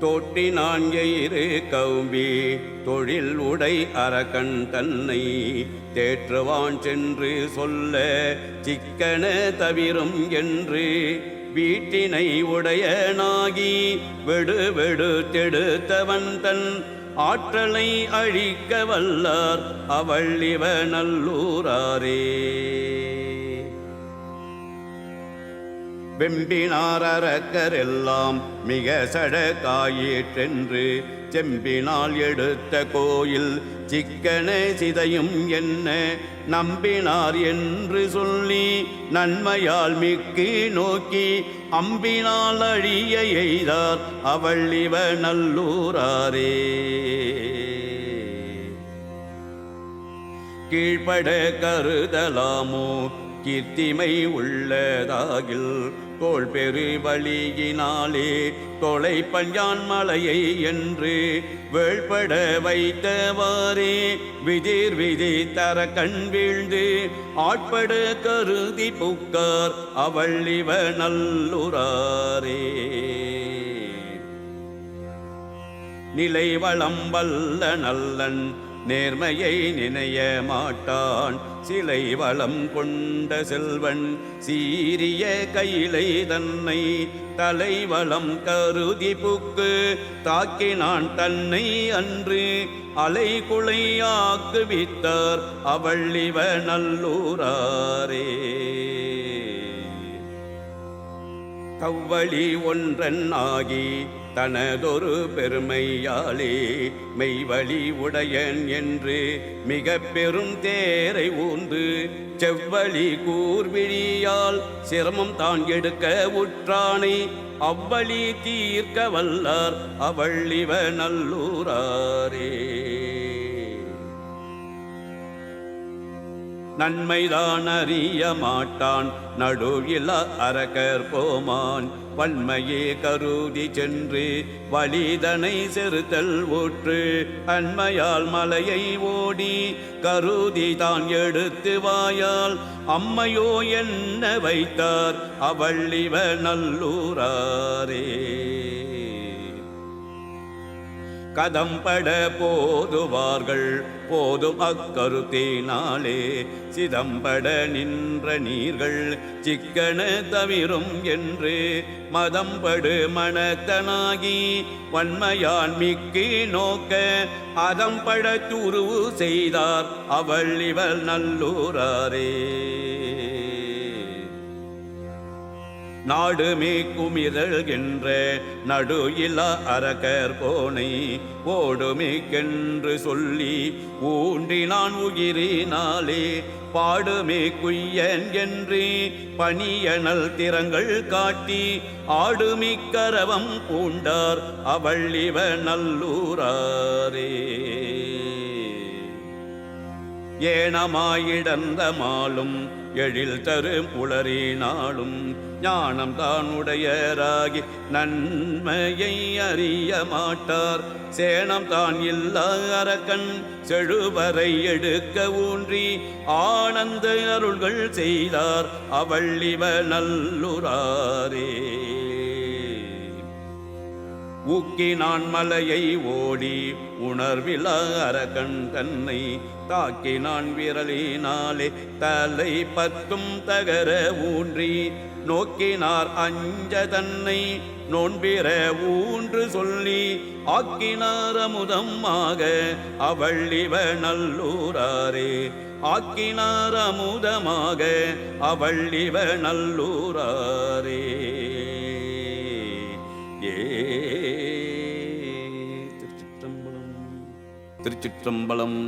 தோட்டி நான்கிரு கவும்பி தொழில் உடை அரக்கன் தன்னை தேற்றுவான் சென்று சொல்ல சிக்கன தவிரும் என்று வீட்டினை உடையனாகி வெடு வெடு தெடுத்தவன் தன் ஆற்றலை அழிக்க வல்லார் அவள் இவ நல்லூராரே. வெம்பினாரக்கரெல்லாம் மிக சடகாயிற்றென்று செம்பினால் எடுத்த கோயில் சிக்கன சிதையும் என்ன நம்பினார் என்று சொல்லி நன்மையால் மிக்கு நோக்கி அம்பினால் அழிய எய்தார் அவள் இவ நல்லூராரே. கீழ்ப்பட கருதலாமோ? கீர்த்திமை உள்ளதாகில் தோல் பெரு வழியினாலே தொலை பஞ்சான் மலையை என்று வேள்பட வைத்தவாறே விதிர் விதி தர கண் வீழ்ந்து ஆட்பட கருதி புக்கார் அவள் இவ நல்லுராரே நிலை வளம் வல்ல நல்லன் நேர்மையை நினைய மாட்டான். சிலை வளம் கொண்ட செல்வன் சீரிய கையிலை தன்னை தலைவளம் கருதி புக்கு. தாக்கினான் தன்னை அன்று அலை குலையாக்குவித்தார் அவள் இவ நல்லூராரே. கவ்வழி ஒன்றன் ஆகி தனதொரு பெருமையாலே மெய்வழி உடையன் என்று மிக பெரும் தேரை ஊந்து செவ்வழி கூர்விழியால் சிரமம் தான் எடுக்க உற்றானை அவ்வழி தீர்க்க வல்லார் அவள் இவ நல்லூராரே. நன்மைதான் அறிய மாட்டான் நடுவில அரகர் போமான். வன்மையே கருதி சென்று வலிதனை செருத்தல் ஊற்று. அன்மையால் மலையை ஓடி கருதி தான் எடுத்து வாயால். அம்மையோ என்ன வைத்தார்? அவள் இவ நல்லூராரே. கதம்பட போதுவார்கள். போதும் அக்கருத்தினாலே சிதம்பட நின்ற நீர்கள் சிக்கன தவிரும் என்று. மதம்படு மனத்தனாகி வன்மையான் மிக்கி நோக்க. அதம்பட துருவு செய்தார் அவள் இவள் நல்லூராரே. நாடுமே குமிதழ்கின்ற நடு இல அரக்கர் போனை ஓடுமேக்கென்று சொல்லி ஊன்றினான் உயிரினாலே பாடுமே குய்யன் என்று பணியனல் திறங்கள் காட்டி ஆடுமிக்கரவம் பூண்டார் அவள் இவ நல்லூராரே. ஏனமாயிடந்த மாலும் எழில் தரும் உளறினாலும் ஞானம் தான் உடையராகி நன்மையை அறிய மாட்டார் சேனம் தான் இல்லா அரக்கன் செழுவரை எடுக்க ஊன்றி ஆனந்த அருள்கள் செய்தார். அவள் இவ நல்லுராரே ஊக்கி நான் மலையை ஓடி உணர்வில அரகன் தன்னை தாக்கி நான் விரலினாலே தலை பத்தும் தகர ஊன்றி நோக்கினார் அஞ்ச தன்னை நோன்பிற ஊன்று சொல்லி ஆக்கினார் அமுதமாக அவள் இவ நல்லூராரே. ஆக்கினார் அமுதமாக அவள் இவ நல்லூராரே. திருச்சிற்றம்பலம்.